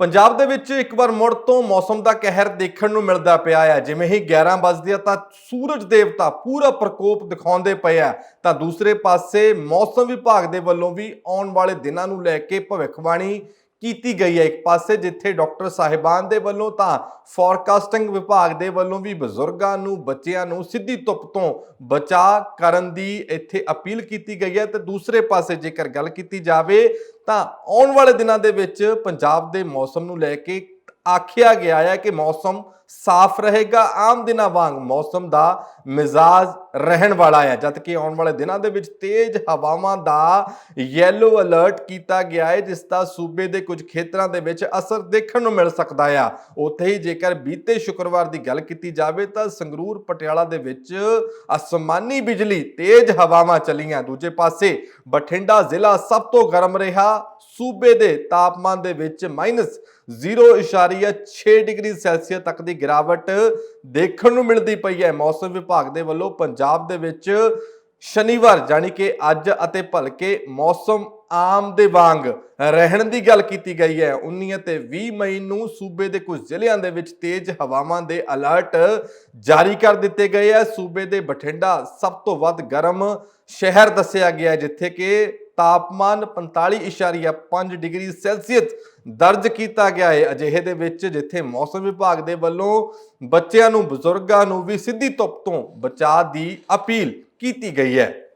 ਪੰਜਾਬ ਦੇ ਵਿੱਚ ਇੱਕ ਵਾਰ ਮੁੜ ਤੋਂ ਮੌਸਮ ਦਾ ਕਹਿਰ ਦੇਖਣ ਨੂੰ ਮਿਲਦਾ ਪਿਆ ਹੈ। ਜਿਵੇਂ ਹੀ 11 ਵਜਦੇ ਆ ਤਾਂ ਸੂਰਜ ਦੇਵਤਾ ਪੂਰਾ ਪ੍ਰਕੋਪ ਦਿਖਾਉਂਦੇ ਪਏ ਆ। ਤਾਂ ਦੂਸਰੇ ਪਾਸੇ ਮੌਸਮ ਵਿਭਾਗ ਦੇ ਵੱਲੋਂ ਵੀ ਆਉਣ ਵਾਲੇ ਦਿਨਾਂ ਨੂੰ ਲੈ ਕੇ ਭਵਿੱਖਬਾਣੀ ਕੀਤੀ ਗਈ ਹੈ। ਇੱਕ ਪਾਸੇ ਜਿੱਥੇ ਡਾਕਟਰ ਸਾਹਿਬਾਨ ਦੇ ਵੱਲੋਂ ਤਾਂ ਫੋਰਕਾਸਟਿੰਗ ਵਿਭਾਗ ਦੇ ਵੱਲੋਂ ਵੀ ਬਜ਼ੁਰਗਾਂ ਨੂੰ, ਬੱਚਿਆਂ ਨੂੰ ਸਿੱਧੀ ਧੁੱਪ ਤੋਂ ਬਚਾਅ ਕਰਨ ਦੀ ਇੱਥੇ ਅਪੀਲ ਕੀਤੀ ਗਈ ਹੈ ਤੇ ਦੂਸਰੇ ਪਾਸੇ ਜੇਕਰ ਗੱਲ ਕੀਤੀ ਜਾਵੇ ਤਾਂ ਆਉਣ ਵਾਲੇ ਦਿਨਾਂ ਦੇ ਵਿੱਚ ਪੰਜਾਬ ਦੇ ਮੌਸਮ ਨੂੰ ਲੈ ਕੇ ਆਖਿਆ ਗਿਆ ਹੈ ਕਿ ਮੌਸਮ ਸਾਫ਼ ਰਹੇਗਾ, ਆਮ ਦਿਨਾਂ ਵਾਂਗ ਮੌਸਮ ਦਾ ਮਿਜ਼ਾਜ ਰਹਿਣ ਵਾਲਾ ਹੈ। ਜਦ ਕਿ ਆਉਣ ਵਾਲੇ ਦਿਨਾਂ ਦੇ ਵਿੱਚ ਤੇਜ਼ ਹਵਾਵਾਂ ਦਾ ਯੈਲੋ ਅਲਰਟ ਕੀਤਾ ਗਿਆ ਹੈ, ਜਿਸ ਦਾ ਸੂਬੇ ਦੇ ਕੁਝ ਖੇਤਰਾਂ ਦੇ ਵਿੱਚ ਅਸਰ ਦੇਖਣ ਨੂੰ ਮਿਲ ਸਕਦਾ ਆ। ਉੱਥੇ ਹੀ ਜੇਕਰ ਬੀਤੇ ਸ਼ੁੱਕਰਵਾਰ ਦੀ ਗੱਲ ਕੀਤੀ ਜਾਵੇ, ਤਾਂ ਸੰਗਰੂਰ, ਪਟਿਆਲਾ ਦੇ ਵਿੱਚ ਅਸਮਾਨੀ ਬਿਜਲੀ, ਤੇਜ਼ ਹਵਾਵਾਂ ਚੱਲੀਆਂ। ਦੂਜੇ ਪਾਸੇ ਬਠਿੰਡਾ ਜ਼ਿਲ੍ਹਾ ਸਭ ਤੋਂ ਗਰਮ ਰਿਹਾ। ਸੂਬੇ ਦੇ ਤਾਪਮਾਨ ਦੇ ਵਿੱਚ -0.6 ਡਿਗਰੀ ਸੈਲਸੀਅਸ ਤੱਕ ਦੀ ਗਿਰਾਵਟ ਦੇਖਣ ਨੂੰ ਮਿਲਦੀ ਪਈ ਹੈ। ਮੌਸਮ ਵਿਭਾਗ ਦੇ ਵੱਲੋਂ ਪੰਜਾਬ ਦੇ ਵਿੱਚ ਸ਼ਨੀਵਾਰ ਜਾਨੀ ਕਿ ਅੱਜ ਅਤੇ ਭਲਕੇ ਮੌਸਮ ਆਮ ਦੇ ਵਾਂਗ ਰਹਿਣ ਦੀ ਗੱਲ ਕੀਤੀ ਗਈ ਹੈ। 19 ਅਤੇ 20 ਮਈ ਨੂੰ ਸੂਬੇ ਦੇ ਕੁਝ ਜ਼ਿਲ੍ਹਿਆਂ ਦੇ ਵਿੱਚ ਤੇਜ਼ ਹਵਾਵਾਂ ਦੇ ਅਲਰਟ ਜਾਰੀ ਕਰ ਦਿੱਤੇ ਗਏ ਹੈ। ਸੂਬੇ ਦੇ ਬਠਿੰਡਾ ਸਭ ਤੋਂ ਵੱਧ ਗਰਮ ਸ਼ਹਿਰ ਦੱਸਿਆ ਗਿਆ ਜਿੱਥੇ ਕਿ ਤਾਪਮਾਨ 45.5 ਡਿਗਰੀ ਸੈਲਸੀਅਸ ਦਰਜ ਕੀਤਾ ਗਿਆ ਹੈ। ਅਜਿਹੇ ਦੇ ਵਿੱਚ ਜਿੱਥੇ ਮੌਸਮ ਵਿਭਾਗ ਦੇ ਵੱਲੋਂ ਬੱਚਿਆਂ ਨੂੰ, ਬਜ਼ੁਰਗਾਂ ਨੂੰ ਵੀ ਸਿੱਧੀ ਧੁੱਪ ਤੋਂ ਬਚਾਅ ਦੀ ਅਪੀਲ ਕੀਤੀ ਗਈ ਹੈ।